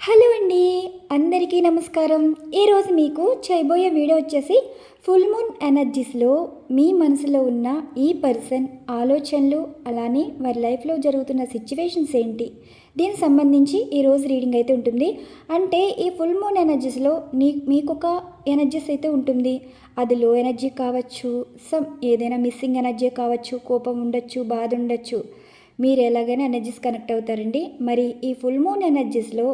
Hello అండి అందరికీ నమస్కారం. ఈరోజు మీకు చేయబోయే వీడియో వచ్చేసి ఫుల్ మూన్ ఎనర్జీస్లో మీ మనసులో ఉన్న ఈ పర్సన్ ఆలోచనలు అలానే వారి లైఫ్లో జరుగుతున్న సిచ్యువేషన్స్ ఏంటి? దీనికి సంబంధించి ఈరోజు రీడింగ్ అయితే ఉంటుంది. అంటే ఈ ఫుల్ మూన్ ఎనర్జీస్లో నీ మీకు ఒక ఎనర్జీస్ అయితే ఉంటుంది. అది లో ఎనర్జీ కావచ్చు సమ్ ఏదైనా మిస్సింగ్ ఎనర్జీ కావచ్చు కోపం ఉండొచ్చు బాధ ఉండొచ్చు. మీరు ఎలాగైనా ఎనర్జీస్ కనెక్ట్ అవుతారండి. మరి ఈ ఫుల్ మూన్ ఎనర్జీస్లో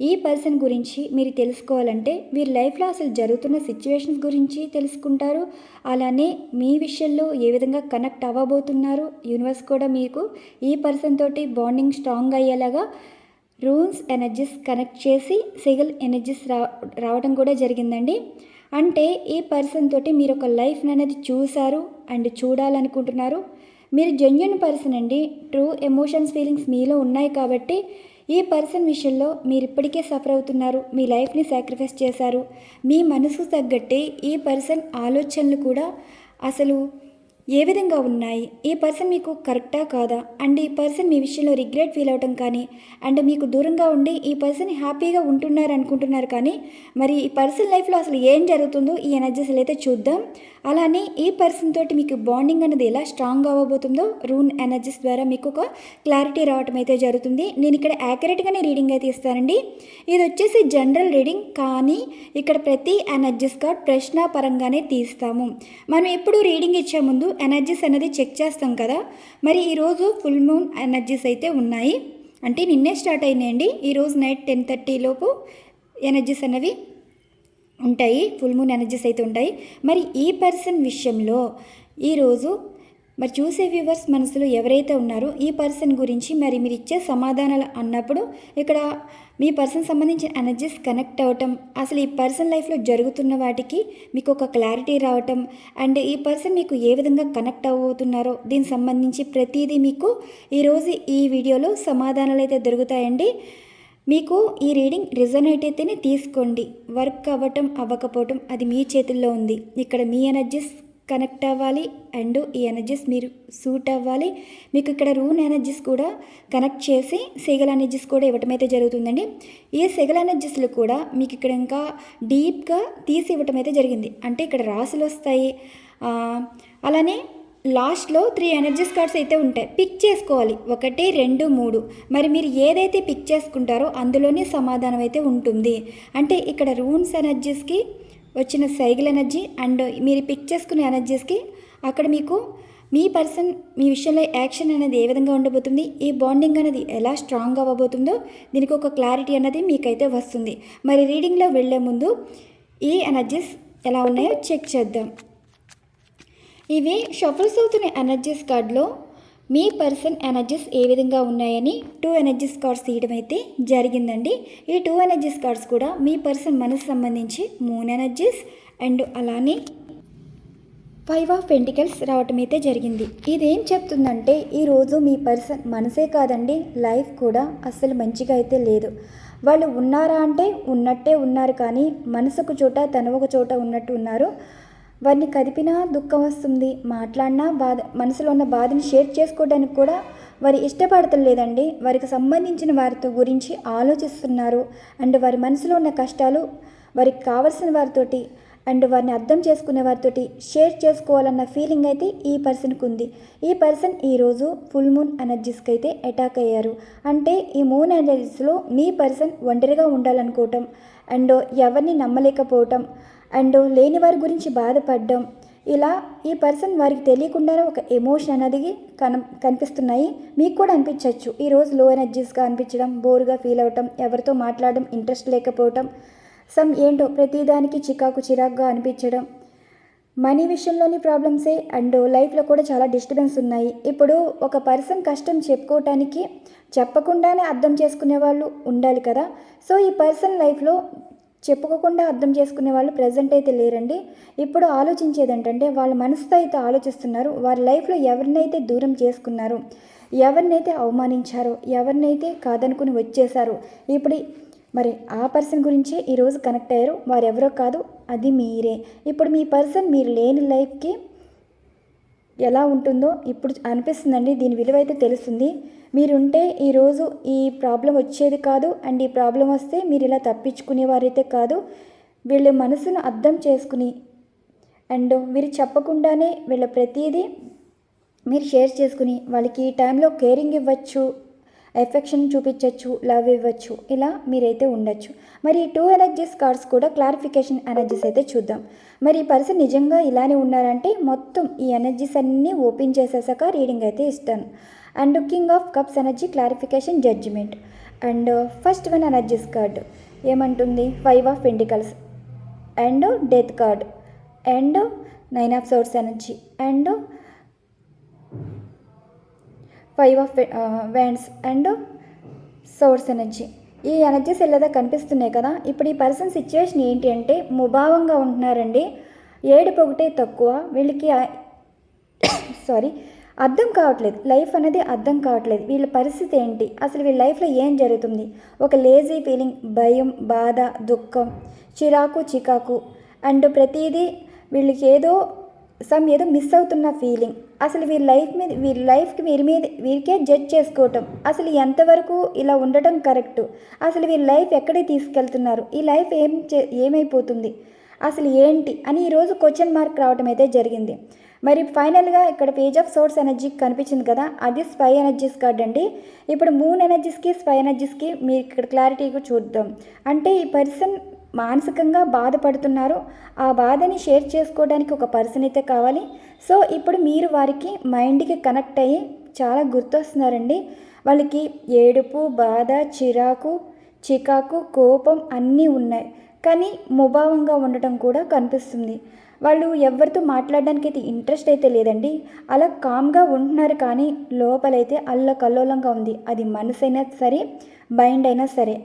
ఈ పర్సన్ గురించి మీరు తెలుసుకోవాలంటే వీరి లైఫ్లో అసలు జరుగుతున్న సిచ్యువేషన్స్ గురించి తెలుసుకుంటారు. అలానే మీ విషయంలో ఏ విధంగా కనెక్ట్ అవ్వబోతున్నారు. యూనివర్స్ కూడా మీకు ఈ పర్సన్ తోటి బాండింగ్ స్ట్రాంగ్ అయ్యేలాగా రూన్స్ ఎనర్జీస్ కనెక్ట్ చేసి సిగల్ ఎనర్జీస్ రా రావడం కూడా జరిగిందండి. అంటే ఈ పర్సన్ తోటి మీరు ఒక లైఫ్ అనేది చూశారు. అండ్ చూడాలనుకుంటున్నారు. మీరు జెన్యున్ పర్సన్ అండి. ట్రూ ఎమోషన్స్ ఫీలింగ్స్ మీలో ఉన్నాయి కాబట్టి ఈ పర్సన్ విషయంలో మీరు ఇప్పటికే సఫర్ అవుతున్నారు. మీ లైఫ్ని సాక్రిఫైస్ చేశారు. మీ మనసుకు తగ్గట్టే ఈ పర్సన్ ఆలోచనలు కూడా అసలు ఏ విధంగా ఉన్నాయి? ఈ పర్సన్ మీకు కరెక్టా కాదా? అండ్ ఈ పర్సన్ మీ విషయంలో రిగ్రెట్ ఫీల్ అవటం కానీ అండ్ మీకు దూరంగా ఉండి ఈ పర్సన్ హ్యాపీగా ఉంటున్నారు అనుకుంటున్నారు కానీ మరి ఈ పర్సన్ లైఫ్లో అసలు ఏం జరుగుతుందో ఈ ఎనర్జీస్ అయితే చూద్దాం. అలానే ఈ పర్సన్ తోటి మీకు బాండింగ్ అనేది ఎలా స్ట్రాంగ్ అవ్వబోతుందో రూన్ ఎనర్జీస్ ద్వారా మీకు ఒక క్లారిటీ రావటం అయితే జరుగుతుంది. నేను ఇక్కడ యాక్యురేట్గానే రీడింగ్ అయితే ఇస్తానండి. ఇది వచ్చేసి జనరల్ రీడింగ్ కానీ ఇక్కడ ప్రతి ఎనర్జీస్ కార్డ్ ప్రశ్న పరంగానే తీస్తాము. మనం ఎప్పుడు రీడింగ్ ఇచ్చే ముందు ఎనర్జీస్ అనేది చెక్ చేస్తాం కదా. మరి ఈరోజు ఫుల్ మూన్ ఎనర్జీస్ అయితే ఉన్నాయి. అంటే నిన్నే స్టార్ట్ అయినాయండి. ఈరోజు నైట్ టెన్ థర్టీ లోపు ఎనర్జీస్ అనేవి ఉంటాయి. ఫుల్ మూన్ ఎనర్జీస్ అయితే ఉంటాయి. మరి ఈ పర్సన్ విషయంలో ఈరోజు మరి చూసే వ్యూవర్స్ మనసులో ఎవరైతే ఉన్నారో ఈ పర్సన్ గురించి మరి మీరు ఇచ్చే సమాధానాలు అన్నప్పుడు ఇక్కడ మీ పర్సన్ సంబంధించిన ఎనర్జీస్ కనెక్ట్ అవ్వటం అసలు ఈ పర్సన్ లైఫ్లో జరుగుతున్న వాటికి మీకు ఒక క్లారిటీ రావటం అండ్ ఈ పర్సన్ మీకు ఏ విధంగా కనెక్ట్ అవ్వబోతున్నారో దీనికి సంబంధించి ప్రతిదీ మీకు ఈరోజు ఈ వీడియోలో సమాధానాలు అయితే దొరుకుతాయండి. మీకు ఈ రీడింగ్ రిజనేట్ అయితేనే తీసుకోండి. వర్క్ అవ్వటం అవ్వకపోవటం అది మీ చేతుల్లో ఉంది. ఇక్కడ మీ ఎనర్జీస్ కనెక్ట్ అవ్వాలి అండ్ ఈ ఎనర్జీస్ మీరు సూట్ అవ్వాలి. మీకు ఇక్కడ రూన్ ఎనర్జీస్ కూడా కనెక్ట్ చేసి సెగల్ ఎనర్జీస్ కూడా ఇవ్వటం అయితే జరుగుతుందండి. ఈ సెగల్ ఎనర్జీస్లు కూడా మీకు ఇక్కడ ఇంకా డీప్గా తీసి ఇవ్వటం అయితే జరిగింది. అంటే ఇక్కడ రాసులు వస్తాయి. అలానే లాస్ట్లో త్రీ ఎనర్జీస్ కార్డ్స్ అయితే ఉంటాయి. పిక్ చేసుకోవాలి. ఒకటి రెండు మూడు. మరి మీరు ఏదైతే పిక్ చేసుకుంటారో అందులోనే సమాధానం అయితే ఉంటుంది. అంటే ఇక్కడ రూన్స్ ఎనర్జీస్కి వచ్చిన సైకిల్ ఎనర్జీ అండ్ మీరు పిక్ చేసుకునే ఎనర్జీస్కి అక్కడ మీకు మీ పర్సన్ మీ విషయంలో యాక్షన్ అనేది ఏ విధంగా ఉండబోతుంది ఈ బాండింగ్ అనేది ఎలా స్ట్రాంగ్ అవ్వబోతుందో దీనికి ఒక క్లారిటీ అనేది మీకైతే వస్తుంది. మరి రీడింగ్లో వెళ్ళే ముందు ఈ ఎనర్జీస్ ఎలా ఉన్నాయో చెక్ చేద్దాం. ఇవి షఫల్స్ అవుతున్న ఎనర్జీస్ కార్డ్లో మీ పర్సన్ ఎనర్జీస్ ఏ విధంగా ఉన్నాయని టూ ఎనర్జీస్ కార్డ్స్ తీయడం అయితే జరిగిందండి. ఈ టూ ఎనర్జీస్ కార్డ్స్ కూడా మీ పర్సన్ మనసు సంబంధించి మూన్ ఎనర్జీస్ అండ్ అలానే ఫైవ్ ఆఫ్ పెంటికల్స్ రావటం అయితే జరిగింది. ఇదేం చెప్తుందంటే ఈరోజు మీ పర్సన్ మనసే కాదండి లైఫ్ కూడా అస్సలు మంచిగా అయితే లేదు. వాళ్ళు ఉన్నారా అంటే ఉన్నట్టే ఉన్నారు కానీ మనసుకు చోట తను ఒక చోట ఉన్నట్టు ఉన్నారు. వారిని కదిపినా దుఃఖం వస్తుంది. మాట్లాడినా బాధ మనసులో ఉన్న బాధని షేర్ చేసుకోవడానికి కూడా వారు ఇష్టపడతలేదండి వారికి సంబంధించిన వారితో గురించి ఆలోచిస్తున్నారు. అండ్ వారి మనసులో ఉన్న కష్టాలు వారికి కావలసిన వారితోటి అండ్ వారిని అర్థం చేసుకునే వారితోటి షేర్ చేసుకోవాలన్న ఫీలింగ్ అయితే ఈ పర్సన్కి ఉంది. ఈ పర్సన్ ఈరోజు ఫుల్ మూన్ ఎనర్జీస్కి అయితే అటాక్ అయ్యారు. అంటే ఈ మూన్ ఎనర్జీస్లో మీ పర్సన్ ఒంటరిగా ఉండాలనుకోవటం అండ్ ఎవరిని నమ్మలేకపోవటం అండ్ లేని వారి గురించి బాధపడడం. ఇలా ఈ పర్సన్ వారికి తెలియకుండానే ఒక ఎమోషన్ అనేది కన కనిపిస్తున్నాయి. మీకు కూడా అనిపించవచ్చు ఈరోజు లో ఎనర్జీస్గా అనిపించడం బోర్గా ఫీల్ అవ్వటం ఎవరితో మాట్లాడడం ఇంట్రెస్ట్ లేకపోవటం సమ్ ఏంటో ప్రతిదానికి చికాకు చిరాకుగా అనిపించడం. మనీ విషయంలోని ప్రాబ్లమ్సే అండ్ లైఫ్లో కూడా చాలా డిస్టర్బెన్స్ ఉన్నాయి. ఇప్పుడు ఒక పర్సన్ కష్టం చెప్పుకోవటానికి చెప్పకుండానే అర్థం చేసుకునే వాళ్ళు ఉండాలి కదా. సో ఈ పర్సన్ లైఫ్లో చెప్పుకోకుండా అర్థం చేసుకునే వాళ్ళు ప్రజెంట్ అయితే లేరండి. ఇప్పుడు ఆలోచించేది ఏంటంటే వాళ్ళ మనసుతో అయితే ఆలోచిస్తున్నారు. వారి లైఫ్లో ఎవరినైతే దూరం చేసుకున్నారు ఎవరినైతే అవమానించారో ఎవరినైతే కాదనుకుని వచ్చేసారో ఇప్పుడు మరి ఆ పర్సన్ గురించి ఈరోజు కనెక్ట్ అయ్యారు. వారెవరో కాదు అది మీరే. ఇప్పుడు మీ పర్సన్ మీరు లేని లైఫ్కి ఎలా ఉంటుందో ఇప్పుడు అనిపిస్తుందండి. దీని విలువ అయితే తెలుస్తుంది. మీరుంటే ఈరోజు ఈ ప్రాబ్లం వచ్చేది కాదు. అండ్ ఈ ప్రాబ్లం వస్తే మీరు ఇలా తప్పించుకునేవారైతే కాదు. వీళ్ళ మనసును అర్థం చేసుకుని అండ్ వీరు చెప్పకుండానే వీళ్ళ ప్రతిదీ మీరు షేర్ చేసుకుని వాళ్ళకి ఈ టైంలో కేరింగ్ ఇవ్వచ్చు. ఎఫెక్షన్ చూపించవచ్చు లవ్ ఇవ్వచ్చు ఇలా మీరైతే ఉండొచ్చు. మరి టూ ఎనర్జీస్ కార్డ్స్ కూడా క్లారిఫికేషన్ ఎనర్జీస్ అయితే చూద్దాం. మరి ఈ పర్సన్ నిజంగా ఇలానే ఉన్నారంటే మొత్తం ఈ ఎనర్జీస్ అన్నీ ఓపెన్ చేసేసాక రీడింగ్ అయితే ఇస్తాను and king of cups energy clarification judgement and first one energies card ఏమంటుంది? Five of pentacles and death card and nine of swords energy and five of wands and swords energy ఈ energies ఎలాగా కనిపిస్తున్నాయి కదా? ఇప్పుడు ఈ person situation ఏంటి అంటే ముభావంగా ఉంటున్నారండి. ఏడు పొగటే తక్కువ. వీళ్ళకి సారీ అర్థం కావట్లేదు. లైఫ్ అనేది అర్థం కావట్లేదు. వీళ్ళ పరిస్థితి ఏంటి? అసలు వీళ్ళ లైఫ్లో ఏం జరుగుతుంది? ఒక లేజీ ఫీలింగ్ భయం బాధ దుఃఖం చిరాకు చికాకు. అండ్ ప్రతిదీ వీళ్ళకి ఏదో సమ్ ఏదో మిస్ అవుతున్న ఫీలింగ్ అసలు వీరి లైఫ్ మీద వీరి లైఫ్కి వీరి మీద వీరికే జడ్జ్ చేసుకోవటం. అసలు ఎంతవరకు ఇలా ఉండటం కరెక్ట్ అసలు వీరి లైఫ్ ఎక్కడికి తీసుకెళ్తున్నారు? ఈ లైఫ్ ఏం చే ఏమైపోతుంది? అసలు ఏంటి? అని ఈరోజు క్వశ్చన్ మార్క్ రావడం అయితే జరిగింది. మరి ఫైనల్గా ఇక్కడ పేజ్ ఆఫ్ సోర్స్ ఎనర్జీ కనిపించింది కదా అది స్పై ఎనర్జీస్ కార్డ్ అండి. ఇప్పుడు మూన్ ఎనర్జీస్కి స్పై ఎనర్జీస్కి మీరు ఇక్కడ క్లారిటీగా చూద్దాం. అంటే ఈ పర్సన్ మానసికంగా బాధపడుతున్నారు. ఆ బాధని షేర్ చేసుకోవడానికి ఒక పర్సన్ అయితే కావాలి. సో ఇప్పుడు మీరు వారికి మైండ్కి కనెక్ట్ అయ్యి చాలా గుర్తొస్తున్నారండి. వాళ్ళకి ఏడుపు బాధ చిరాకు చికాకు కోపం అన్నీ ఉన్నాయి. కానీ ముభావంగా ఉండటం కూడా కనిపిస్తుంది. వాళ్ళు ఎవరితో మాట్లాడడానికి అయితే ఇంట్రెస్ట్ అయితే లేదండి. అలా కామ్గా ఉంటున్నారు కానీ లోపలైతే అల్లకల్లోలంగా ఉంది. అది మనసు అయినా సరే మైండ్ అయినా సరే.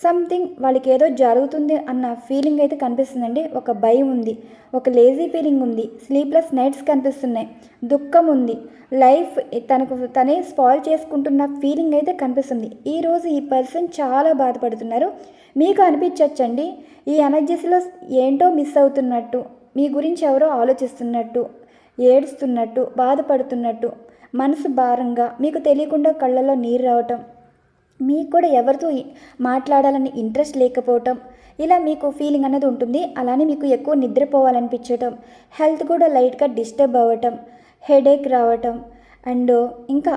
సంథింగ్ వాళ్ళకి ఏదో జరుగుతుంది అన్న ఫీలింగ్ అయితే కనిపిస్తుందండి. ఒక భయం ఉంది. ఒక లేజీ ఫీలింగ్ ఉంది. స్లీప్లెస్ నైట్స్ కనిపిస్తున్నాయి. దుఃఖం ఉంది. లైఫ్ తనకు తనే స్పాయిల్ చేసుకుంటున్న ఫీలింగ్ అయితే కనిపిస్తుంది. ఈరోజు ఈ పర్సన్ చాలా బాధపడుతున్నారు. మీకు అనిపించవచ్చండి ఈ ఎనర్జీస్లో ఏంటో మిస్ అవుతున్నట్టు మీ గురించి ఎవరో ఆలోచిస్తున్నట్టు ఏడుస్తున్నట్టు బాధపడుతున్నట్టు మనసు భారంగా మీకు తెలియకుండా కళ్ళలో నీరు రావటం మీకు కూడా ఎవరితో మాట్లాడాలని ఇంట్రెస్ట్ లేకపోవటం ఇలా మీకు ఫీలింగ్ అనేది ఉంటుంది అలానే మీకు ఎక్కువ నిద్రపోవాలనిపించటం హెల్త్ కూడా లైట్గా డిస్టర్బ్ అవ్వటం హెడేక్ రావటం అండ్ ఇంకా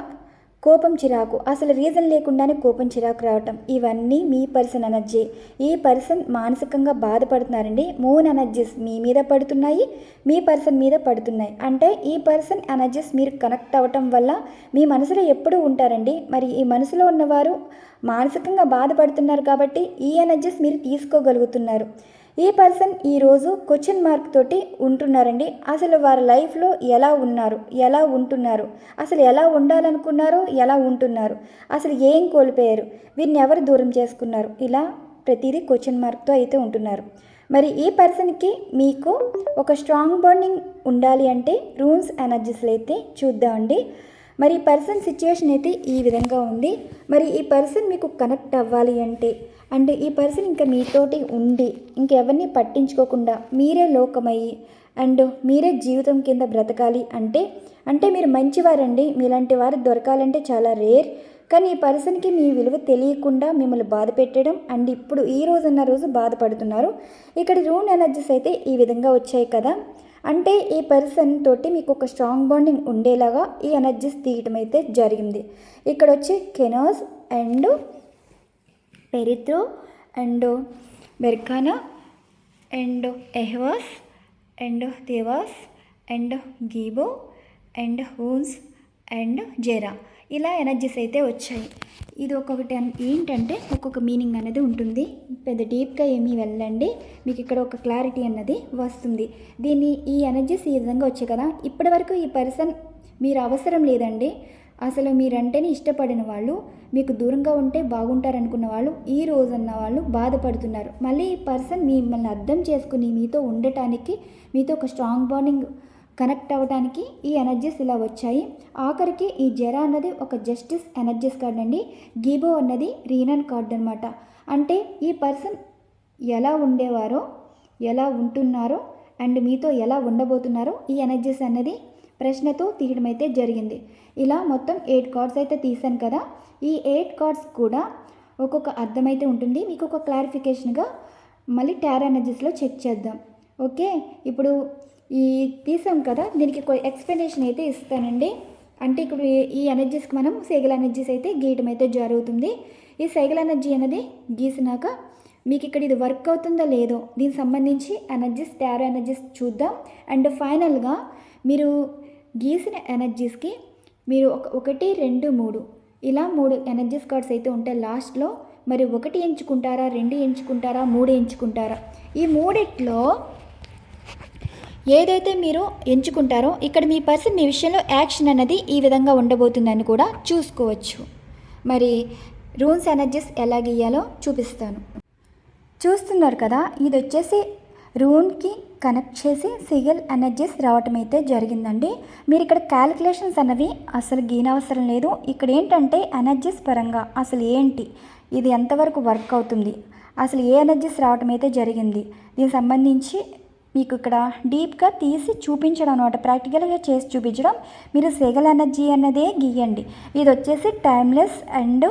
కోపం చిరాకు. అసలు రీజన్ లేకుండానే కోపం చిరాకు రావటం. ఇవన్నీ మీ పర్సన్ ఎనర్జీ ఈ పర్సన్ మానసికంగా బాధపడుతున్నారండి. మూన్ ఎనర్జీస్ మీ మీద పడుతున్నాయి. మీ పర్సన్ మీద పడుతున్నాయి. అంటే ఈ పర్సన్ ఎనర్జీస్ మీరు కనెక్ట్ అవ్వటం వల్ల మీ మనసులో ఎప్పుడూ ఉంటారండి. మరి ఈ మనసులో ఉన్నవారు మానసికంగా బాధపడుతున్నారు కాబట్టి ఈ ఎనర్జీస్ మీరు తీసుకోగలుగుతున్నారు. ఈ పర్సన్ ఈరోజు క్వశ్చన్ మార్క్ తోటి ఉంటున్నారండి? అసలు వారి లైఫ్లో ఎలా ఉన్నారు? ఎలా ఉంటున్నారు? అసలు ఎలా ఉండాలనుకున్నారో? ఎలా ఉంటున్నారు? అసలు ఏం కోల్పోయారు? వీరిని ఎవరు దూరం చేసుకున్నారు? ఇలా ప్రతిదీ క్వశ్చన్ మార్క్తో అయితే ఉంటున్నారు. మరి ఈ పర్సన్కి మీకు ఒక స్ట్రాంగ్ బాండింగ్ ఉండాలి అంటే రూమ్స్ ఎనర్జీస్లో అయితే చూద్దామండి. మరి ఈ పర్సన్ సిచ్యువేషన్ అయితే ఈ విధంగా ఉంది. మరి ఈ పర్సన్ మీకు కనెక్ట్ అవ్వాలి అంటే అంటే ఈ పర్సన్ ఇంకా మీతోటి ఉండి ఇంకెవరిని పట్టించుకోకుండా మీరే లోకమయ్యి అండ్ మీరే జీవితం కింద బ్రతకాలి అంటే అంటే మీరు మంచివారండి మీలాంటి వారు దొరకాలంటే చాలా రేర్ కానీ ఈ పర్సన్కి మీ విలువ తెలియకుండా మిమ్మల్ని బాధ పెట్టడం అండ్ ఇప్పుడు ఈ రోజున్న రోజు బాధపడుతున్నారు. ఇక్కడ రూన్ ఎనర్జీస్ అయితే ఈ విధంగా వచ్చాయి కదా. అంటే ఈ పర్సన్ తోటి మీకు ఒక స్ట్రాంగ్ బాండింగ్ ఉండేలాగా ఈ ఎనర్జీస్ తీయటం అయితే జరిగింది. ఇక్కడ వచ్చి Kenaz and Perthro and Berkana and Ehwaz and devas and Gebo and హూన్స్ అండ్ జెరా. ఇలా ఎనర్జీస్ అయితే వచ్చాయి. ఇది ఒక్కొక్కటి ఏంటంటే ఒక్కొక్క మీనింగ్ అనేది ఉంటుంది. పెద్ద డీప్గా ఏమీ వెళ్ళండి. మీకు ఇక్కడ ఒక క్లారిటీ అన్నది వస్తుంది. దీన్ని ఈ ఎనర్జీస్ ఈ విధంగా వచ్చాయి కదా. ఇప్పటి వరకు ఈ పర్సన్ మీరు అవసరం లేదండి. అసలు మీరంటేనే ఇష్టపడిన వాళ్ళు మీకు దూరంగా ఉంటే బాగుంటారనుకున్న వాళ్ళు ఈ రోజు అన్న వాళ్ళు బాధపడుతున్నారు. మళ్ళీ ఈ పర్సన్ మిమ్మల్ని అర్థం చేసుకుని మీతో ఉండటానికి మీతో ఒక స్ట్రాంగ్ బాండింగ్ కనెక్ట్ అవ్వడానికి ఈ ఎనర్జీస్ ఇలా వచ్చాయి. ఆఖరికి ఈ జెరా అన్నది ఒక జస్టిస్ ఎనర్జీస్ కార్డ్ అండి. గీబో అన్నది రీనన్ కార్డ్ అనమాట అంటే ఈ పర్సన్ ఎలా ఉండేవారో ఎలా ఉంటున్నారో అండ్ మీతో ఎలా ఉండబోతున్నారో ఈ ఎనర్జీస్ అన్నది ప్రశ్నతో తీయడం అయితే జరిగింది. ఇలా మొత్తం ఎయిట్ కార్డ్స్ అయితే తీసాను కదా. ఈ ఎయిట్ కార్డ్స్ కూడా ఒక్కొక్క అర్థమైతే ఉంటుంది. మీకు ఒక క్లారిఫికేషన్గా మళ్ళీ టార్ ఎనర్జీస్లో చెక్ చేద్దాం. ఓకే? ఇప్పుడు ఈ తీసాం కదా దీనికి కొ ఎక్స్ప్లెనేషన్ అయితే ఇస్తానండి. అంటే ఇప్పుడు ఈ- ఈ ఎనర్జీస్కి మనం సైకిల్ ఎనర్జీస్ అయితే గీయటం అయితే జరుగుతుంది. ఈ సైకిల్ ఎనర్జీ అనేది గీసినాక మీకు ఇక్కడ ఇది వర్క్ అవుతుందో లేదో దీనికి సంబంధించి ఎనర్జీస్ టారో ఎనర్జీస్ చూద్దాం. అండ్ ఫైనల్గా మీరు గీసిన ఎనర్జీస్కి మీరు ఒక ఒకటి రెండు మూడు ఇలా మూడు ఎనర్జీస్ కార్డ్స్ అయితే ఉంటాయి లాస్ట్లో మరి ఒకటి ఎంచుకుంటారా రెండు ఎంచుకుంటారా మూడు ఎంచుకుంటారా? ఈ మూడిట్లో ఏదైతే మీరు ఎంచుకుంటారో ఇక్కడ మీ పర్సన్ మీ విషయంలో యాక్షన్ అన్నది ఈ విధంగా ఉండబోతుందని కూడా చూసుకోవచ్చు. మరి రూన్స్ ఎనర్జీస్ ఎలా గీయాలో చూపిస్తాను. చూస్తున్నారు కదా ఇది వచ్చేసి రూన్కి కనెక్ట్ చేసి సిగల్ ఎనర్జీస్ రావటం అయితే జరిగిందండి. మీరు ఇక్కడ క్యాలిక్యులేషన్స్ అన్నవి అసలు గీనవసరం లేదు. ఇక్కడ ఏంటంటే ఎనర్జీస్ పరంగా అసలు ఏంటి ఇది ఎంతవరకు వర్క్ అవుతుంది అసలు ఏ ఎనర్జీస్ రావటం అయితే జరిగింది దీనికి సంబంధించి మీకు ఇక్కడ డీప్గా తీసి చూపించడం అనమాట ప్రాక్టికల్గా చేసి చూపించడం. మీరు సెగల్ ఎనర్జీ అన్నదే గీయండి. ఇది వచ్చేసి టైమ్లెస్ అండ్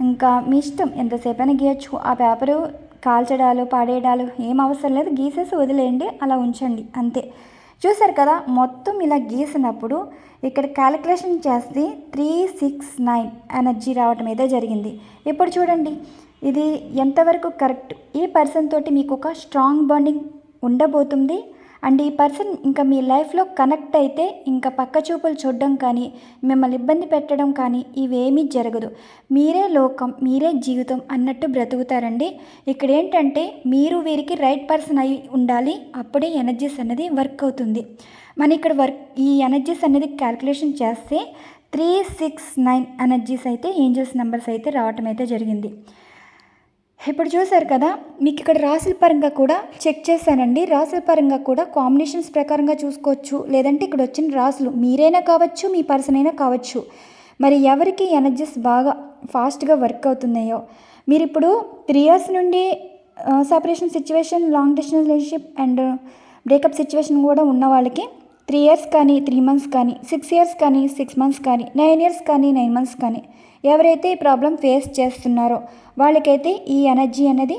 ఇంకా మీ ఇష్టం. ఎంతసేపు అయినా గీయచ్చు. ఆ పేపరు కాల్చడాలు పాడేయడాలు ఏం అవసరం లేదు. గీసేసి వదిలేయండి. అలా ఉంచండి. అంతే. చూసారు కదా? మొత్తం ఇలా గీసినప్పుడు ఇక్కడ క్యాలిక్యులేషన్ చేస్తే త్రీ సిక్స్ నైన్ ఎనర్జీ రావటం అయితే జరిగింది. ఇప్పుడు చూడండి. ఇది ఎంతవరకు కరెక్ట్? ఈ పర్సన్ తోటి మీకు ఒక స్ట్రాంగ్ బాండింగ్ ఉండబోతుంది. అండ్ ఈ పర్సన్ ఇంకా మీ లైఫ్లో కనెక్ట్ అయితే ఇంకా పక్క చూపులు చూడడం కానీ మిమ్మల్ని ఇబ్బంది పెట్టడం కానీ ఇవేమీ జరగదు. మీరే లోకం మీరే జీవితం అన్నట్టు బ్రతుకుతారండి. ఇక్కడ ఏంటంటే మీరు వీరికి రైట్ పర్సన్ అయి ఉండాలి అప్పుడే ఎనర్జీస్ అనేది వర్క్ అవుతుంది. మన ఇక్కడ వర్క్ ఈ ఎనర్జీస్ అనేది క్యాల్కులేషన్ చేస్తే త్రీ సిక్స్ నైన్ ఎనర్జీస్ అయితే ఏంజల్స్ నెంబర్స్ అయితే రావటం అయితే జరిగింది. ఇప్పుడు చూసారు కదా మీకు ఇక్కడ రాసుల పరంగా కూడా చెక్ చేశానండి. రాసుల పరంగా కూడా కాంబినేషన్స్ ప్రకారంగా చూసుకోవచ్చు. లేదంటే ఇక్కడ వచ్చిన రాసులు మీరైనా కావచ్చు మీ పర్సన్ అయినా కావచ్చు. మరి ఎవరికి ఎనర్జీస్ బాగా ఫాస్ట్గా వర్క్ అవుతున్నాయో? మీరు ఇప్పుడు త్రీ ఇయర్స్ నుండి separation situation long distance relationship and breakup situation కూడా ఉన్న వాళ్ళకి త్రీ ఇయర్స్ కానీ త్రీ మంత్స్ కానీ సిక్స్ ఇయర్స్ కానీ సిక్స్ మంత్స్ కానీ నైన్ ఇయర్స్ కానీ నైన్ మంత్స్ కానీ ఎవరైతే ఈ ప్రాబ్లం ఫేస్ చేస్తున్నారో వాళ్ళకైతే ఈ ఎనర్జీ అనేది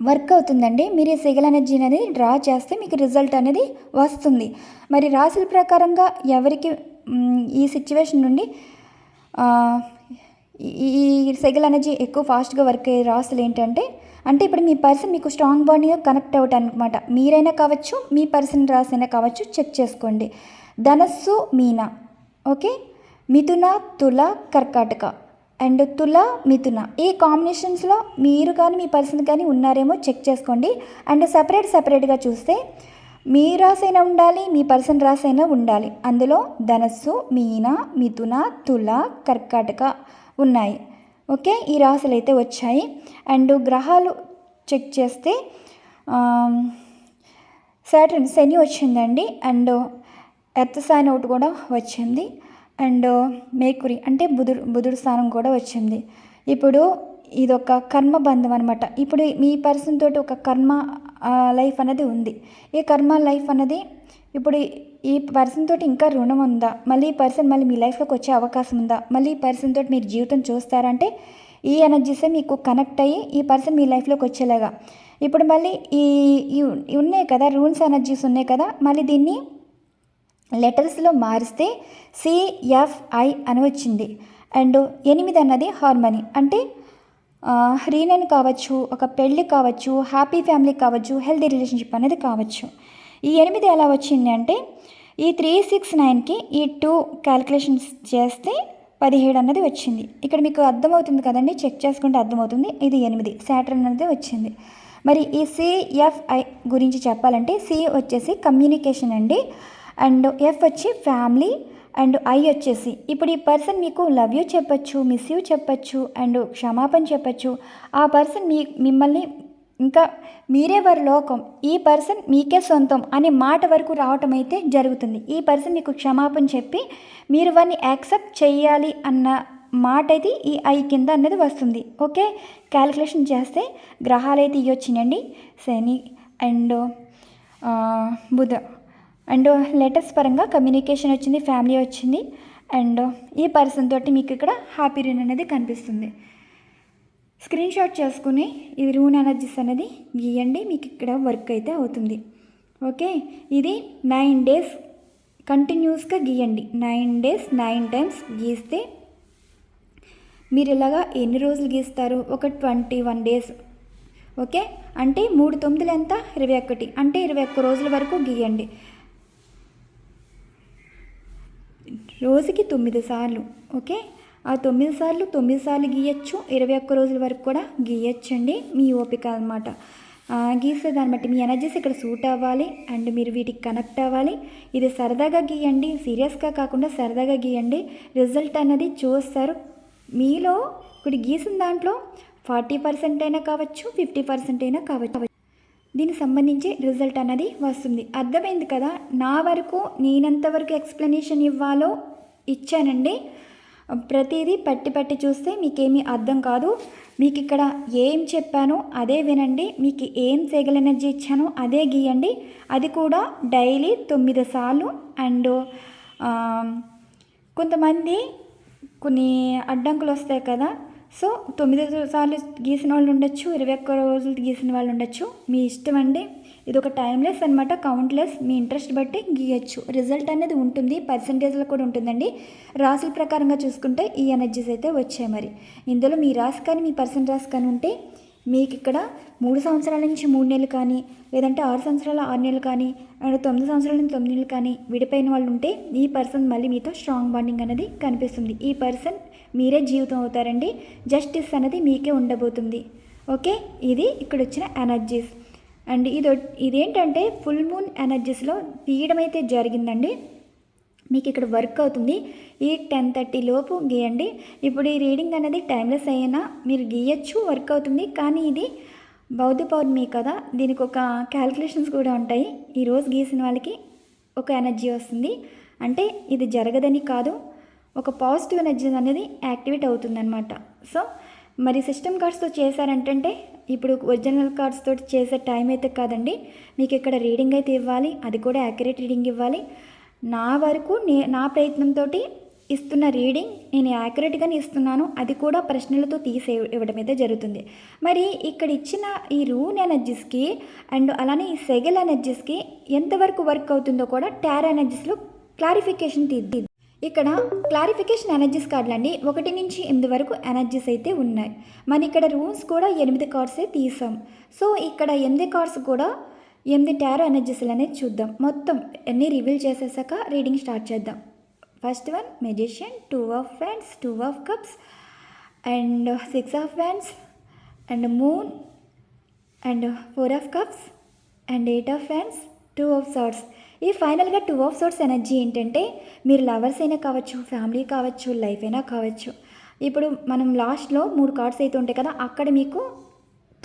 వర్క్ అవుతుందండి. మీరు ఈ సిగల్ ఎనర్జీ అనేది డ్రా చేస్తే మీకు రిజల్ట్ అనేది వస్తుంది. మరి రాశుల ప్రకారంగా ఎవరికి ఈ సిచ్యువేషన్ నుండి ఈ సెగల్ ఎనర్జీ ఎక్కువ ఫాస్ట్గా వర్క్ అయ్యే రాసులు ఏంటంటే అంటే ఇప్పుడు మీ పర్సన్ మీకు స్ట్రాంగ్ బాండింగ్గా కనెక్ట్ అవ్వటానికి అనమాట మీరైనా కావచ్చు మీ పర్సన్ రాసైనా కావచ్చు చెక్ చేసుకోండి. ధనస్సు మీనా. ఓకే? మిథున తుల కర్కాటక. అండ్ తుల మిథున. ఈ కాంబినేషన్స్లో మీరు కానీ మీ పర్సన్ కానీ ఉన్నారేమో చెక్ చేసుకోండి. అండ్ సపరేట్ సపరేట్గా చూస్తే మీ రాసైనా ఉండాలి మీ పర్సన్ రాసైనా ఉండాలి. అందులో ధనస్సు మీన మిథున తుల కర్కాటక ఉన్నాయి. ఓకే? ఈ రాసులు అయితే వచ్చాయి. అండ్ గ్రహాలు చెక్ చేస్తే సాటర్న్ శని వచ్చిందండి. అండ్ ఎర్త్ సైన్ ఒకటి కూడా వచ్చింది. అండ్ మేకురి అంటే బుధుడు బుధుడు స్థానం కూడా వచ్చింది. ఇప్పుడు ఇదొక కర్మ బంధం అనమాట ఇప్పుడు మీ పర్సన్ తోటి ఒక కర్మ లైఫ్ అనేది ఉంది. ఈ కర్మ లైఫ్ అనేది ఇప్పుడు ఈ పర్సన్ తోటి ఇంకా రుణం ఉందా? మళ్ళీ ఈ పర్సన్ మళ్ళీ మీ లైఫ్లోకి వచ్చే అవకాశం ఉందా? మళ్ళీ ఈ పర్సన్ తోటి మీరు జీవితం చూస్తారంటే ఈ ఎనర్జీసే మీకు కనెక్ట్ అయ్యి ఈ పర్సన్ మీ లైఫ్లోకి వచ్చేలాగా. ఇప్పుడు మళ్ళీ ఈ ఉన్నాయి కదా రూల్స్ ఎనర్జీస్ ఉన్నాయి కదా మళ్ళీ దీన్ని లెటర్స్లో మారిస్తే సిఎఫ్ఐ అని వచ్చింది. అండ్ ఎనిమిది అన్నది హార్మనీ. అంటే రీనన్ కావచ్చు ఒక పెళ్ళి కావచ్చు హ్యాపీ ఫ్యామిలీ కావచ్చు హెల్తీ రిలేషన్షిప్ అనేది కావచ్చు. ఈ ఎనిమిది ఎలా వచ్చింది అంటే ఈ త్రీ సిక్స్ నైన్కి ఈ టూ క్యాలిక్యులేషన్స్ చేస్తే పదిహేడు అన్నది వచ్చింది. ఇక్కడ మీకు అర్థమవుతుంది కదండి చెక్ చేసుకుంటే అర్థమవుతుంది ఇది ఎనిమిది. శాటర్న్ అనేది వచ్చింది. మరి ఈ సిఎఫ్ఐ గురించి చెప్పాలంటే సి వచ్చేసి కమ్యూనికేషన్ అండి. అండ్ ఎఫ్ వచ్చి ఫ్యామిలీ అండ్ ఐ వచ్చేసి. ఇప్పుడు ఈ పర్సన్ మీకు లవ్ యూ చెప్పచ్చు మిస్ యూ చెప్పచ్చు అండ్ క్షమాపణ చెప్పచ్చు. ఆ పర్సన్ మీ మిమ్మల్ని ఇంకా మీరే వారి లోకం. ఈ పర్సన్ మీకే సొంతం అనే మాట వరకు రావటం అయితే జరుగుతుంది. ఈ పర్సన్ మీకు క్షమాపణ చెప్పి మీరు వారిని యాక్సెప్ట్ చేయాలి అన్న మాట అయితే ఈ ఐ కింద అనేది వస్తుంది. ఓకే? క్యాలిక్యులేషన్ చేస్తే గ్రహాలు అయితే ఇవి శని అండ్ బుధ. అండ్ లెటర్స్ పరంగా కమ్యూనికేషన్ వచ్చింది ఫ్యామిలీ వచ్చింది. అండ్ ఈ పర్సన్ తోటి మీకు ఇక్కడ హ్యాపీ రూన్ అనేది కనిపిస్తుంది. స్క్రీన్ షాట్ చేసుకుని ఇది రూన్ ఎనర్జీస్ అనేది గీయండి మీకు ఇక్కడ వర్క్ అయితే అవుతుంది. ఓకే? ఇది నైన్ డేస్ కంటిన్యూస్గా గీయండి. నైన్ డేస్ నైన్ టైమ్స్ గీస్తే మీరు ఇలాగా ఎన్ని రోజులు గీస్తారు? ఒక ట్వంటీ వన్ డేస్. ఓకే? అంటే మూడు తొమ్మిదిలు ఎంత? ఇరవై ఒకటి. అంటే ఇరవై ఒక్క రోజుల వరకు గీయండి. రోజుకి తొమ్మిది సార్లు ఓకే? ఆ తొమ్మిది సార్లు తొమ్మిది సార్లు గీయచ్చు. ఇరవై ఒక్క రోజుల వరకు కూడా గీయచ్చండి మీ ఓపిక అనమాట గీసే దాన్ని బట్టి మీ ఎనర్జీస్ ఇక్కడ సూట్ అవ్వాలి అండ్ మీరు వీటికి కనెక్ట్ అవ్వాలి. ఇది సరదాగా గీయండి సీరియస్గా కాకుండా సరదాగా గీయండి. రిజల్ట్ అన్నది చూస్తారు. మీలో ఇప్పుడు గీసిన దాంట్లో ఫార్టీ పర్సెంట్ అయినా కావచ్చు ఫిఫ్టీ పర్సెంట్ అయినా కావచ్చు. దీనికి సంబంధించి రిజల్ట్ అనేది వస్తుంది. అర్థమైంది కదా? నా వరకు నేనెంతవరకు ఎక్స్ప్లెనేషన్ ఇవ్వాలో ఇచ్చానండి. ప్రతిదీ పట్టి పట్టి చూస్తే మీకేమీ అర్థం కాదు. మీకు ఇక్కడ ఏం చెప్పానో అదే వినండి. మీకు ఏం సేగల ఎనర్జీ ఇచ్చానో అదే గీయండి. అది కూడా డైలీ తొమ్మిది సార్లు అండ్ కొంతమంది కొన్ని అడ్డంకులు వస్తాయి కదా? సో తొమ్మిది సార్లు గీసిన వాళ్ళు ఉండొచ్చు ఇరవై ఒక్క రోజులు గీసిన వాళ్ళు ఉండొచ్చు. మీ ఇష్టం అండి. ఇది ఒక టైమ్లెస్ అనమాట కౌంట్లెస్. మీ ఇంట్రెస్ట్ బట్టి గీయచ్చు. రిజల్ట్ అనేది ఉంటుంది పర్సంటేజ్లో కూడా ఉంటుందండి. రాసుల ప్రకారంగా చూసుకుంటే ఈ ఎనర్జీస్ అయితే వచ్చాయి మరి. ఇందులో మీ రాసి కానీ మీ పర్సన్ రాసి కానీ ఉంటే మీకు ఇక్కడ మూడు సంవత్సరాల నుంచి మూడు నెలలు కానీ లేదంటే ఆరు సంవత్సరాల ఆరు నెలలు కానీ అండ్ తొమ్మిది సంవత్సరాల నుంచి తొమ్మిది నెలలు కానీ విడిపోయిన వాళ్ళు ఉంటే ఈ పర్సన్ మళ్ళీ మీతో స్ట్రాంగ్ బాండింగ్ అనేది కనిపిస్తుంది. ఈ పర్సన్ మీరే జీవితం అవుతారండి. జస్టిస్ అనేది మీకే ఉండబోతుంది. ఓకే? ఇది ఇక్కడ వచ్చిన ఎనర్జీస్. అండ్ ఇది ఇదేంటంటే ఫుల్ మూన్ ఎనర్జీస్లో తీయడం అయితే జరిగిందండి. మీకు ఇక్కడ వర్క్ అవుతుంది. ఈ టెన్ థర్టీ లోపు గీయండి. ఇప్పుడు ఈ రీడింగ్ అనేది టైమ్లెస్ అయినా మీరు గీయచ్చు వర్క్ అవుతుంది. కానీ ఇది బౌద్ధ పౌర్ణమి కదా దీనికి ఒక క్యాల్కులేషన్స్ కూడా ఉంటాయి. ఈరోజు గీసిన వాళ్ళకి ఒక ఎనర్జీ వస్తుంది. అంటే ఇది జరగదని కాదు. ఒక పాజిటివ్ ఎనర్జీ అనేది యాక్టివేట్ అవుతుందన్నమాట. సో మరి సిస్టమ్ కార్డ్స్తో చేశారంటే ఇప్పుడు ఒరిజినల్ కార్డ్స్తో చేసే టైం అయితే కాదండి. మీకు ఇక్కడ రీడింగ్ అయితే ఇవ్వాలి అది కూడా యాక్యురేట్ రీడింగ్ ఇవ్వాలి. నా వరకు నే నా ప్రయత్నంతో ఇస్తున్న రీడింగ్ నేను యాక్యురేట్గానే ఇస్తున్నాను అది కూడా ప్రశ్నలతో తీసే ఇవ్వడం అయితే జరుగుతుంది. మరి ఇక్కడ ఇచ్చిన ఈ రూన్ ఎనర్జీస్కి అండ్ అలానే ఈ సెగల్ ఎనర్జీస్కి ఎంతవరకు వర్క్ అవుతుందో కూడా టార్ ఎనర్జీస్లో క్లారిఫికేషన్ తీద్ది. ఇక్కడ క్లారిఫికేషన్ ఎనర్జీస్ కార్డులు అండి ఒకటి నుంచి ఎనిమిది వరకు ఎనర్జీస్ అయితే ఉన్నాయి. మన ఇక్కడ రూమ్స్ కూడా ఎనిమిది కార్డ్సే తీసాం. సో ఇక్కడ ఎనిమిది కార్డ్స్ కూడా ఎనిమిది టారో ఎనర్జీస్లు అనేది చూద్దాం. మొత్తం అన్నీ రివీల్ చేసేసాక రీడింగ్ స్టార్ట్ చేద్దాం. First one magician two of fans two of cups and six of fans and moon and four of cups and eight of fans two of swords ఈ ఫైనల్గా టూ ఆఫ్ సోర్స్ ఎనర్జీ ఏంటంటే మీరు lovers అయినా కావచ్చు family కావచ్చు life అయినా కావచ్చు. ఇప్పుడు మనం లాస్ట్లో మూడు కార్డ్స్ అయితే ఉంటాయి కదా అక్కడ మీకు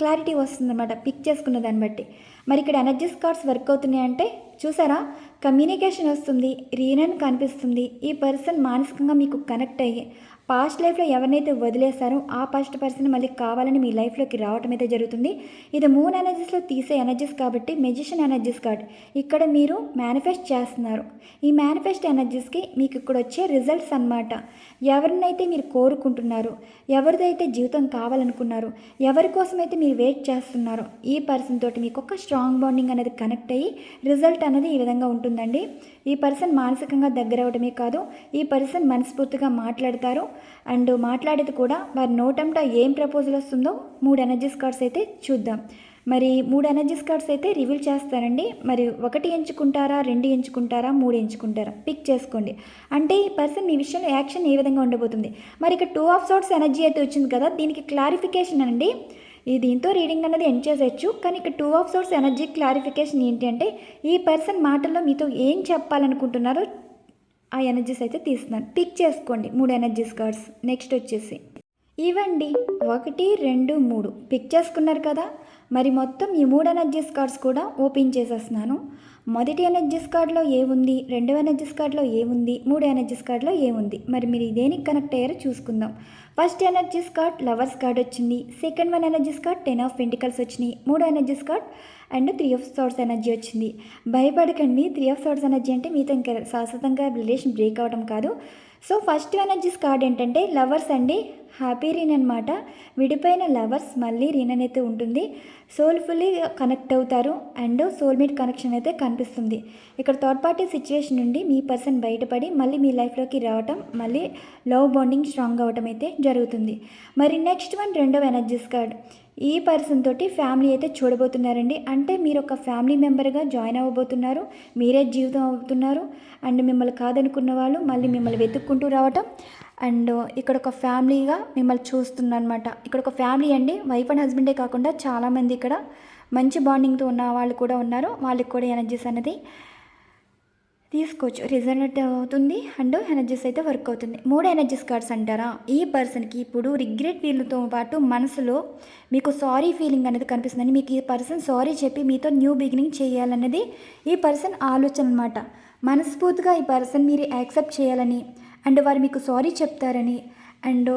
క్లారిటీ వస్తుందన్నమాట పిక్ చేసుకున్న దాన్ని బట్టి. మరి ఇక్కడ ఎనర్జీస్ కార్డ్స్ వర్క్ అవుతున్నాయి అంటే చూసారా? కమ్యూనికేషన్ వస్తుంది రీనన్ కనిపిస్తుంది ఈ పర్సన్ మానసికంగా మీకు కనెక్ట్ అయ్యి పాస్ట్ లైఫ్లో ఎవరినైతే వదిలేస్తారో ఆ పాస్ట్ పర్సన్ మళ్ళీ కావాలని మీ లైఫ్లోకి రావటం అయితే జరుగుతుంది. ఇది మూన్ ఎనర్జీస్లో తీసే ఎనర్జీస్ కాబట్టి మెజిషియన్ ఎనర్జీస్ కార్డ్ ఇక్కడ మీరు మేనిఫెస్ట్ చేస్తున్నారు. ఈ మేనిఫెస్ట్ ఎనర్జీస్కి మీకు ఇక్కడ వచ్చే రిజల్ట్స్ అన్నమాట. ఎవరినైతే మీరు కోరుకుంటున్నారు ఎవరిదైతే జీవితం కావాలనుకున్నారు ఎవరి కోసమైతే మీరు వెయిట్ చేస్తున్నారో ఈ పర్సన్ తోటి మీకు ఒక స్ట్రాంగ్ బాండింగ్ అనేది కనెక్ట్ అయ్యి రిజల్ట్ అనేది ఈ విధంగా ఉంటుందండి. ఈ పర్సన్ మానసికంగా దగ్గర అవడమే కాదు. ఈ పర్సన్ మనస్ఫూర్తిగా మాట్లాడతారు. అండ్ మాట్లాడేది కూడా వారి నోటంట ఏం ప్రపోజల్ వస్తుందో మూడు ఎనర్జీస్ కార్డ్స్ అయితే చూద్దాం. మరి మూడు ఎనర్జీస్ కార్డ్స్ అయితే రివీల్ చేస్తారండి. మరి ఒకటి ఎంచుకుంటారా రెండు ఎంచుకుంటారా మూడు ఎంచుకుంటారా? పిక్ చేసుకోండి. అంటే ఈ పర్సన్ మీ విషయంలో యాక్షన్ ఏ విధంగా ఉండబోతుంది? మరి ఇక టూ ఆఫ్ సోర్ట్స్ ఎనర్జీ అయితే వచ్చింది కదా దీనికి క్లారిఫికేషన్ అండి. ఈ దీంతో రీడింగ్ అనేది ఎండ్ చేసేయచ్చు. కానీ ఇక్కడ two of swords energy clarification ఏంటి అంటే ఈ పర్సన్ మాటల్లో మీతో ఏం చెప్పాలనుకుంటున్నారో ఆ ఎనర్జీస్ అయితే తీస్తున్నాను. పిక్ చేసుకోండి. మూడు ఎనర్జీస్ కార్డ్స్ నెక్స్ట్ వచ్చేసి. ఇవ్వండి. ఒకటి రెండు మూడు. పిక్ చేసుకున్నారు కదా? మరి మొత్తం ఈ మూడు ఎనర్జీస్ కార్డ్స్ కూడా ఓపెన్ చేసేస్తున్నాను. మొదటి ఎనర్జీస్ కార్డులో ఏముంది? రెండవ ఎనర్జీస్ కార్డులో ఏముంది? మూడు ఎనర్జీస్ కార్డులో ఏముంది? మరి మీరు దేనికి కనెక్ట్ అయ్యారో చూసుకుందాం. First energies card lovers card వచ్చింది. Second one energies card ten of pentacles వచ్చినాయి. మూడు energies card and three of swords energy వచ్చింది. భయపడకండి త్రీ ఆఫ్ సోర్స్ ఎనర్జీ అంటే మీతో ఇంకా శాశ్వతంగా రిలేషన్ బ్రేక్ అవడం కాదు. సో ఫస్ట్ ఎనర్జీస్ కార్డ్ ఏంటంటే లవర్స్ అండి హ్యాపీ రీన్ అనమాట విడిపోయిన లవర్స్ మళ్ళీ రీన్ అయితే ఉంటుంది. సోల్ఫుల్లీ కనెక్ట్ అవుతారు. అండ్ సోల్మేట్ కనెక్షన్ అయితే కనిపిస్తుంది. ఇక్కడ థర్డ్ పార్టీ సిచ్యువేషన్ నుండి మీ పర్సన్ బయటపడి మళ్ళీ మీ లైఫ్లోకి రావటం మళ్ళీ లవ్ బాండింగ్ స్ట్రాంగ్ అవ్వటం అయితే జరుగుతుంది. మరి నెక్స్ట్ వన్ రెండవ ఎనర్జీస్ కార్డ్. ఈ పర్సన్ తోటి ఫ్యామిలీ అయితే చూడబోతున్నారండి. అంటే మీరు ఒక ఫ్యామిలీ మెంబర్గా జాయిన్ అవ్వబోతున్నారు. మీరే జీవితం అవుతున్నారు. అండ్ మిమ్మల్ని కాదనుకున్న వాళ్ళు మళ్ళీ మిమ్మల్ని వెతుక్కుంటూ రావటం. అండ్ ఇక్కడ ఒక ఫ్యామిలీగా మిమ్మల్ని చూస్తుందనమాట అనమాట ఇక్కడ ఒక ఫ్యామిలీ అండి. వైఫ్ అండ్ హస్బెండే కాకుండా చాలామంది ఇక్కడ మంచి బాండింగ్తో ఉన్న వాళ్ళు కూడా ఉన్నారు. వాళ్ళకి కూడా ఎనర్జీస్ అనేది తీసుకోవచ్చు. రిజల్ట్ అవుతుంది అండ్ ఎనర్జీస్ అయితే వర్క్ అవుతుంది. మూడు ఎనర్జీస్ కార్డ్స్ అంటారా? ఈ పర్సన్కి ఇప్పుడు రిగ్రెట్ ఫీల్తో పాటు మనసులో మీకు సారీ ఫీలింగ్ అనేది కనిపిస్తుందండి. మీకు ఈ పర్సన్ సారీ చెప్పి మీతో న్యూ బిగినింగ్ చేయాలన్నది ఈ పర్సన్ ఆలోచన అనమాట మనస్ఫూర్తిగా ఈ పర్సన్ మీరు యాక్సెప్ట్ చేయాలని అండ్ వారు మీకు సారీ చెప్తారని అండ్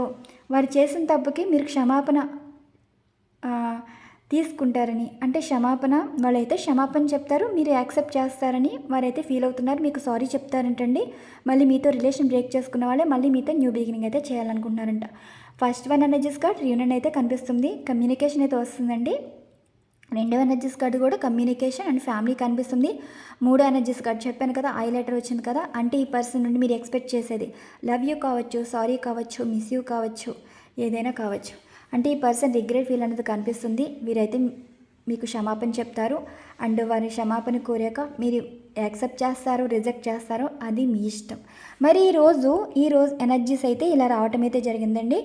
వారు చేసిన తప్పుకి మీరు క్షమాపణ తీసుకుంటారని. అంటే క్షమాపణ వాళ్ళైతే క్షమాపణ చెప్తారు మీరు యాక్సెప్ట్ చేస్తారని వారైతే ఫీల్ అవుతున్నారు మీకు సారీ చెప్తారంటండి. మళ్ళీ మీతో రిలేషన్ బ్రేక్ చేసుకున్న వాళ్ళే మళ్ళీ మీతో న్యూ బిగినింగ్ అయితే చేయాలనుకుంటున్నారంట. First one energies card reunion అయితే కనిపిస్తుంది కమ్యూనికేషన్ అయితే వస్తుందండి. రెండవ ఎనర్జీస్ కార్డు కూడా కమ్యూనికేషన్ అండ్ ఫ్యామిలీ కనిపిస్తుంది. మూడో ఎనర్జీస్ కార్డు చెప్పాను కదా ఐ లెటర్ వచ్చింది కదా అంటే ఈ పర్సన్ నుండి మీరు ఎక్స్పెక్ట్ చేసేది. లవ్ యూ కావచ్చు సారీ కావచ్చు మిస్ యూ కావచ్చు ఏదైనా కావచ్చు. అంటే ఈ పర్సన్ రిగ్రెట్ ఫీల్ అనేది కనిపిస్తుంది. వీరైతే మీకు క్షమాపణ చెప్తారు. అండ్ వారి క్షమాపణ కోరాక మీరు యాక్సెప్ట్ చేస్తారో రిజెక్ట్ చేస్తారో అది మీ ఇష్టం. మరి ఈరోజు ఈరోజు ఎనర్జీస్ అయితే ఇలా రావటం అయితే జరిగిందండి.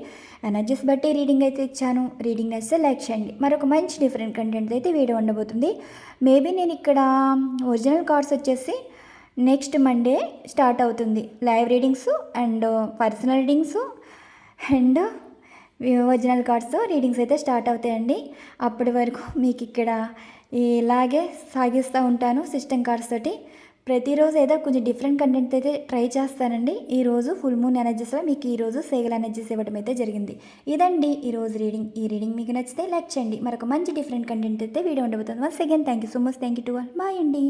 ఎనర్జీస్ బట్టి రీడింగ్ అయితే ఇచ్చాను. రీడింగ్ నచ్చితే లైక్ చేయండి. మరొక మంచి డిఫరెంట్ కంటెంట్ అయితే వీడియో ఉండబోతుంది. మేబీ నేను ఇక్కడ ఒరిజినల్ కార్డ్స్ వచ్చేసి నెక్స్ట్ మండే స్టార్ట్ అవుతుంది. Live readings and personal readings and original cards readings అయితే స్టార్ట్ అవుతాయండి. అప్పటి వరకు మీకు ఇక్కడ ఇలాగే సాగిస్తూ ఉంటాను సిస్టమ్ కార్డ్స్ తోటి. ప్రతిరోజు ఏదో కొంచెం డిఫరెంట్ కంటెంట్ అయితే ట్రై చేస్తానండి. ఈరోజు ఫుల్ మూన్ ఎనర్జీస్లో మీకు ఈరోజు సేగల్ ఎనర్జీస్ ఇవ్వడం అయితే జరిగింది. ఇదండి ఈరోజు రీడింగ్ ఈ రీడింగ్ మీకు నచ్చితే లైక్ చేయండి. మరొక మంచి డిఫరెంట్ కంటెంట్ అయితే వీడియో ఉండబోతుంది. Once again thank you so much thank you to all bye అండి.